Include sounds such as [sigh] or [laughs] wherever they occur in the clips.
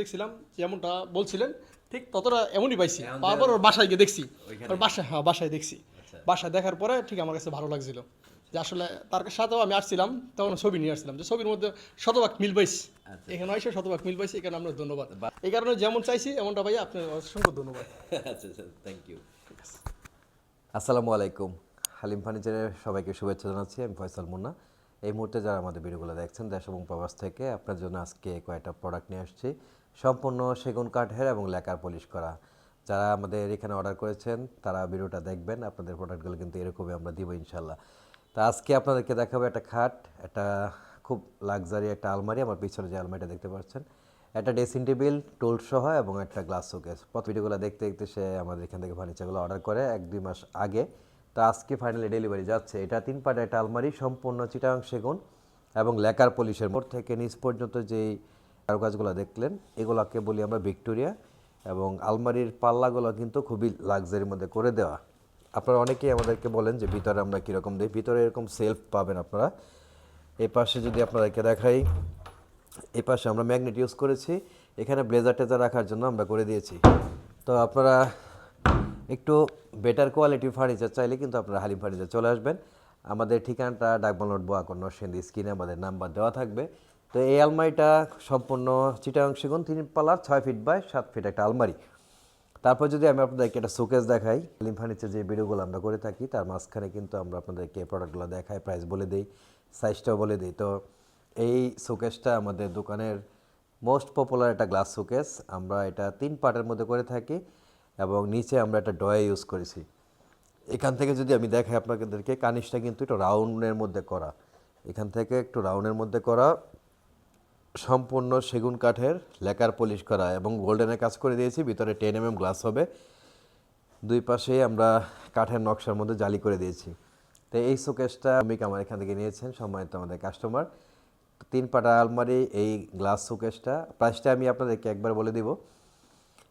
দেখছিলাম যেমনটা বলছিলেন ঠিক ততটা এমনই পাইছি। তারপর ওর বাসায় গিয়ে দেখছি। ওর বাসায় হ্যাঁ বাসায় দেখছি। আচ্ছা। বাসায় দেখার পরে ঠিক আমার কাছে ভালো লাগছিল। যে আসলে তার সাথেও আমি আসছিলাম তখন ছবি নিয়ে আসছিলাম। যে ছবির মধ্যে শতভাগ মিল পাইছি। আচ্ছা। এখানে এসে শতভাগ মিল পাইছি এখানে আমরা ধন্যবাদ। এই কারণে যেমন চাইছি এমনটা ভাই আপনার অসংখ্য ধন্যবাদ। [laughs] আচ্ছা আচ্ছা থ্যাংক ইউ আসসালামু আলাইকুম। হালিম ফার্নিচারের সবাইকে শুভেচ্ছা জানাচ্ছি আমি ফয়সাল মুন্না। এই মুহূর্তে যারা আমাদের ভিডিওগুলো দেখছেন দেশ এবং প্রবাস থেকে আপনার জন্য আজকে কয়েকটা প্রোডাক্ট নিয়ে আসছি। সম্পূর্ণ সেগুন কাঠের এবং লেকার পলিশ করা। যারা আমাদের এখানে অর্ডার করেছেন, তারা ভিডিওটা দেখবেন, আপনাদের প্রোডাক্টগুলো কিন্তু এরকমই আমরা দিব ইনশাল্লাহ তা আজকে আপনাদেরকে দেখাবো একটা খাট, একটা খুব লাক্সারি একটা আলমারি, আমার পিছনে যে আলমারিটা দেখতে পাচ্ছেন। একটা ড্রেসিং টেবিল টুল সহ এবং একটা গ্লাস শোকেস পথ ভিডিওগুলো দেখতে দেখতে সে আমাদের এখান থেকে ফার্নিচারগুলো অর্ডার করে এক দুই মাস আগে। তো আজকে ফাইনালি ডেলিভারি যাচ্ছে। এটা তিন পাটে একটা আলমারি, সম্পূর্ণ চিটাং সেগুন এবং লেকার পলিশের মোড় থেকে নিচ পর্যন্ত যেই কারুকাজগুলো দেখলেন, এগুলোকে বলি আমরা ভিক্টোরিয়া এবং আলমারির পাল্লাগুলো কিন্তু খুবই লাক্সারির মধ্যে করে দেওয়া। আপনারা অনেকেই আমাদেরকে বলেন যে ভিতরে আমরা কীরকম দিই, ভিতরে এরকম সেলফ পাবেন আপনারা। এই পাশে যদি আপনাদেরকে দেখাই এই পাশে আমরা ম্যাগনেট ইউজ করেছি, এখানে ব্লেজার টেজার রাখার জন্য আমরা করে দিয়েছি। তো আপনারা একটু বেটার কোয়ালিটির ফার্নিচার চাইলে কিন্তু আপনারা হালিম ফার্নিচার চলে আসবেন। আমাদের ঠিকানাটা ডাকবানোট বোয়াকর নরসিংদী স্ক্রিনে আমাদের নাম্বার দেওয়া থাকবে। তো এই আলমারিটা সম্পূর্ণ চিটাং সেগুন তিন পালার ছয় ফিট বাই সাত ফিট একটা আলমারি। তারপর যদি আমি আপনাদেরকে একটা শোকেস দেখাই লিম ফার্নিচার যে ভিডিওগুলো আমরা করে থাকি, তার মাঝখানে কিন্তু আমরা আপনাদেরকে প্রোডাক্টগুলো দেখাই প্রাইস বলে দিই সাইজটাও বলে দিই। তো এই শোকেসটা আমাদের দোকানের মোস্ট পপুলার একটা গ্লাস শোকেস আমরা এটা তিন পার্টের মধ্যে করে থাকি এবং নিচে আমরা একটা ডয়ে ইউজ করেছি। এখান থেকে যদি আমি দেখাই আপনাদেরকে কানিসটা কিন্তু একটু রাউন্ডের মধ্যে করা। এখান থেকে একটু রাউন্ডের মধ্যে করা। সম্পূর্ণ সেগুন কাঠের লেকার পলিশ করা এবং গোল্ডেনের কাজ করে দিয়েছি, ভিতরে টেন এম গ্লাস হবে। দুই পাশে আমরা কাঠের নকশার মধ্যে জালি করে দিয়েছি। তো এই শোকেসটা মিক আমার এখান থেকে নিয়েছেন, সম্মানিত আমাদের কাস্টমার তিন পাটা আলমারি, এই গ্লাস শোকেসটা। প্রাইসটা আমি আপনাদেরকে একবার বলে দিব।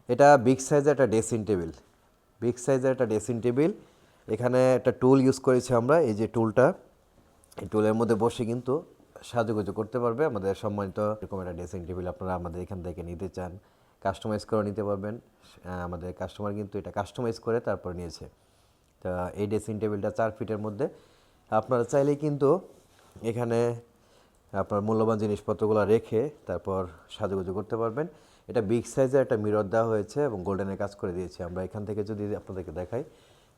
এটা বিগ সাইজের একটা ড্রেসিং টেবিল বিগ সাইজের একটা ড্রেসিং টেবিল এখানে একটা টুল ইউজ করেছি আমরা, এই যে টুলটা এই টুলের মধ্যে বসে কিন্তু সাজুগুজু করতে পারবে। আমাদের সম্মানিত এরকম একটা ড্রেসিং টেবিল আপনারা আমাদের এখান থেকে নিতে চান কাস্টমাইজ করে নিতে পারবেন। আমাদের কাস্টমার কিন্তু এটা কাস্টমাইজ করে তারপর নিয়েছে। তা এই ড্রেসিং টেবিলটা চার ফিটের মধ্যে। আপনারা চাইলেই কিন্তু এখানে আপনার মূল্যবান জিনিসপত্রগুলো রেখে তারপর সাজুগুজু করতে পারবেন। এটা বিগ সাইজের একটা মিরর দেওয়া হয়েছে এবং গোল্ডেনের কাজ করে দিয়েছি। আমরা এখান থেকে যদি আপনাদেরকে দেখাই,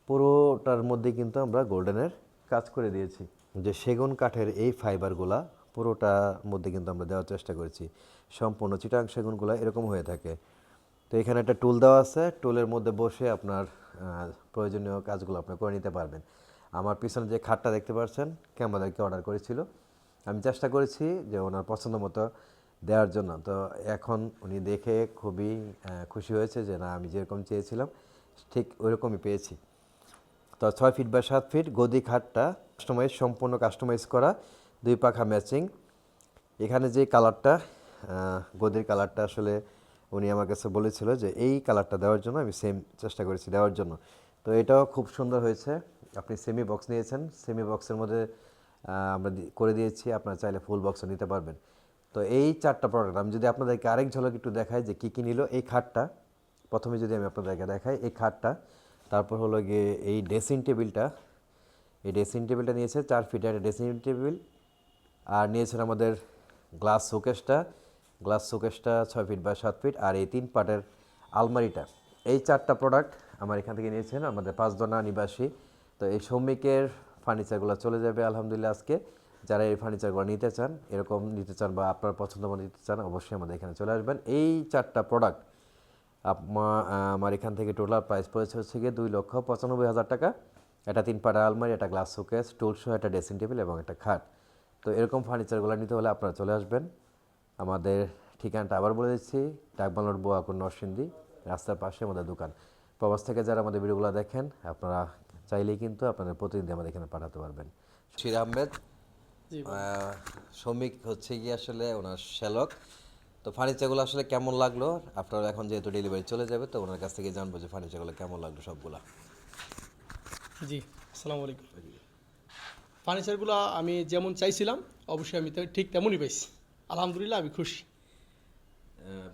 পুরোটার মধ্যে কিন্তু আমরা গোল্ডেনের কাজ করে দিয়েছি। যে সেগুন কাঠের এই ফাইবারগুলা পুরোটার মধ্যে কিন্তু আমরা দেওয়ার চেষ্টা করেছি। সম্পূর্ণ চিটাং সেগুনগুলো এরকম হয়ে থাকে। তো এখানে একটা টুল দেওয়া আছে। টুলের মধ্যে বসে আপনার প্রয়োজনীয় কাজগুলো আপনি করে নিতে পারবেন। আমার পিছনে যে খাটটা দেখতে পাচ্ছেন কে আমাদেরকে অর্ডার করেছিল। আমি চেষ্টা করেছি যে ওনার পছন্দ মতো দেওয়ার জন্য। তো এখন উনি দেখে খুবই খুশি হয়েছে যে না, আমি যেরকম চেয়েছিলাম, ঠিক ওইরকমই পেয়েছি। তো ছয় ফিট বা সাত ফিট গদি খাটটা কাস্টমাইজ সম্পূর্ণ কাস্টমাইজ করা, দুই পাখা ম্যাচিং এখানে যে কালারটা গদির কালারটা আসলে উনি আমার কাছে বলেছিল যে এই কালারটা দেওয়ার জন্য আমি সেম চেষ্টা করেছি দেওয়ার জন্য। তো এটাও খুব সুন্দর হয়েছে। আপনি সেমি বক্স নিয়েছেন। সেমি বক্সের মধ্যে আমরা করে দিয়েছি। আপনারা চাইলে ফুল বক্সও নিতে পারবেন। তো এই চারটা প্রোডাক্ট আমি যদি আপনাদেরকে আরেক ঝলক একটু দেখাই যে কী কী নিল, এই খাটটা। প্রথমে যদি আমি আপনাদেরকে দেখাই, এই খাটটা। তারপর হলো গিয়ে এই ড্রেসিং টেবিলটা এই ড্রেসিং টেবিলটা নিয়েছে, চার ফিটের ড্রেসিং টেবিল আর নিয়েছেন আমাদের গ্লাস শোকেসটা গ্লাস শোকেসটা ছয় ফিট বা সাত ফিট আর এই তিন পার্টের আলমারিটা। এই চারটা প্রোডাক্ট আমার এখান থেকে নিয়েছেন আমাদের পাঁচদোনা নিবাসী। তো এই শ্রমিকের ফার্নিচারগুলো চলে যাবে আলহামদুলিল্লাহ আজকে। যারা এই ফার্নিচারগুলো নিতে চান, এরকম নিতে চান বা আপনার পছন্দ মতো নিতে চান, অবশ্যই আমাদের এখানে চলে আসবেন। এই চারটা প্রোডাক্ট আমার এখান থেকে টোটাল প্রাইস পড়েছে হচ্ছে গিয়ে দুই লক্ষ পঁচানব্বই হাজার টাকা। একটা তিন পাটা আলমারি একটা গ্লাস শোকেস টুল সহ একটা ড্রেসিং টেবিল এবং একটা খাট। তো এরকম ফার্নিচারগুলো নিতে হলে আপনারা চলে আসবেন। আমাদের ঠিকানাটা আবার বলে দিচ্ছি ডাকবাংলোর বোয়াকুর নরসিংদী রাস্তার পাশে আমাদের দোকান। প্রবাস থেকে যারা আমাদের ভিডিওগুলো দেখেন আপনারা চাইলেই কিন্তু আপনাদের প্রতিনিধি আমাদের এখানে পাঠাতে পারবেন। শির আহমেদ শ্রমিক হচ্ছে গিয়ে আসলে ওনার শ্যালক। তো ফার্নিচারগুলো আসলে কেমন লাগল? আপনারা এখন যেহেতু ডেলিভারি চলে যাবে তো ওনার কাছ থেকে জানব যে ফার্নিচারগুলো কেমন লাগল সবগুলা। জি আসসালামু আলাইকুম। ফার্নিচারগুলো আমি যেমন চাইছিলাম অবশ্যই আমি ঠিক তেমনই পাইছি। আলহামদুলিল্লাহ আমি খুশি।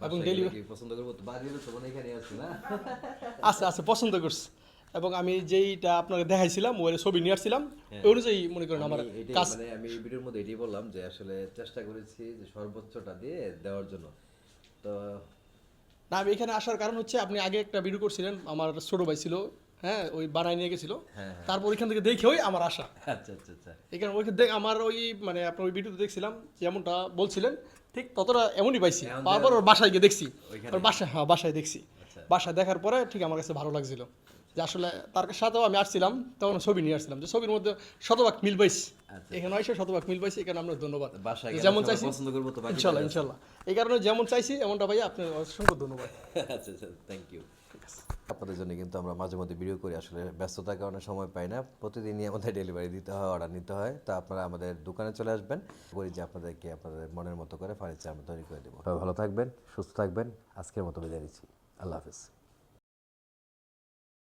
এবং পছন্দ করব? তো এখানে আছে না। আছে আছে পছন্দ করছে। এবং আমি যেইটা আপনাকে দেখাইছিলাম ওই ছবি নিয়ে আসছিলাম ওই অনুযায়ী মনে করেন আমার কাজ। মানে আমি এই ভিডিওর মধ্যে এটাই বললাম যে আসলে চেষ্টা করেছি যে সর্বোচ্চটা দিয়ে দেওয়ার জন্য। তো না আমি এখানে আসার কারণ হচ্ছে আপনি আগে একটা ভিডিও করছিলেন আমার ছোট ভাই ছিল হ্যাঁ ওই বানায় নিয়ে গেছিল। হ্যাঁ, তারপর ওইখান থেকে দেখে ওই আমার আশা। আচ্ছা আচ্ছা আচ্ছা। এখানে ওইখান থেকে আমার ওই মানে আপনার ওই ভিডিওতে দেখছিলাম যেমনটা বলছিলেন ঠিক ততটা এমনই পাইছি। তারপর ওর বাসায় গিয়ে দেখছি। ওর বাসায় হ্যাঁ বাসায় দেখছি। আচ্ছা। বাসায় দেখার পরে ঠিক আমার কাছে ভালো লাগছিল। যে আসলে তার সাথেও আমি আসছিলাম তখন ছবি নিয়ে আসছিলাম। যে ছবির মধ্যে শতভাগ মিল পাইছি। আচ্ছা। এখানে এসে শতভাগ মিল পাইছি এখানে আমরা ধন্যবাদ। যেমন চাইছি ইনশাল্লাহ ইনশাল্লাহ। এই কারণে যেমন চাইছি এমনটা ভাইয়া আপনার অসংখ্য ধন্যবাদ। আচ্ছা আচ্ছা থ্যাংক ইউ আপনাদের জন্য কিন্তু আমরা মাঝে মধ্যে ভিডিও করি আসলে ব্যস্ততার কারণে সময় পাই না। প্রতিদিনই আমাদের ডেলিভারি দিতে হয় অর্ডার নিতে হয়। তো আপনারা আমাদের দোকানে চলে আসবেন। বলি যে আপনাদেরকে আপনাদের মনের মতো করে ফার্নিচার আমরা তৈরি করে দেবো। ভালো থাকবেন সুস্থ থাকবেন। আজকের মতো বিদায় দিচ্ছি আল্লাহ হাফিজ।